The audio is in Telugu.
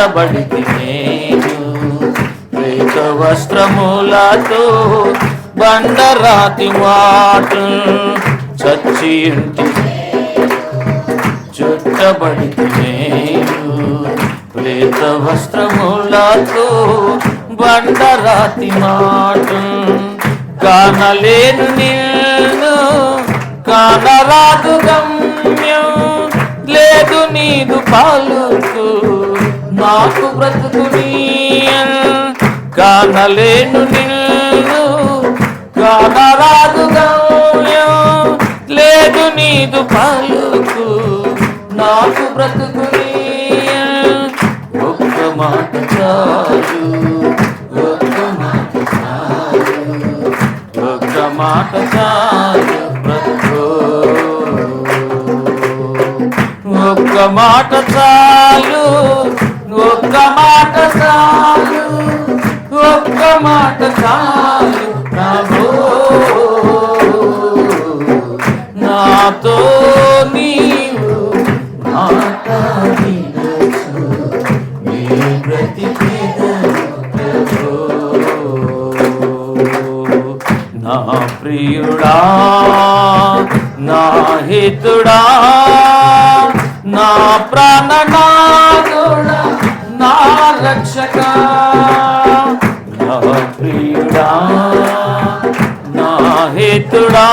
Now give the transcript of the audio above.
చుట్టబడి నేను ప్రేత వస్త్రములతో బండరాతి మాట చచ్చి ఇంటి చుట్టబడి నేను ప్రేత వస్త్రములతో బండరాతి మాట కానలేను నేను. కానరాదు గమ్యం లేదు నీదు పాలుకు. నాకు బ్రతుకు కానలేను నిన్ను. కానరాదు గమ్యం లేదు నీదు పలుకు. నాకు బ్రతుకు ఒక్క మాట చాలు. ఒక్క మాట చాలు. ఒక్క మాట చాలు బ్రతుకు. ఒక్క మాట చాలు. ఒక్క మాట చాలు ఒక్క మాట చాలు ప్రభు. నాతో నీవు మాట్లాడినచు నీ బ్రతికేదను నా ప్రియుడా నా హితుడా నా ప్రాణనా రక్షక నా ప్రియుడా నా హేతుడా.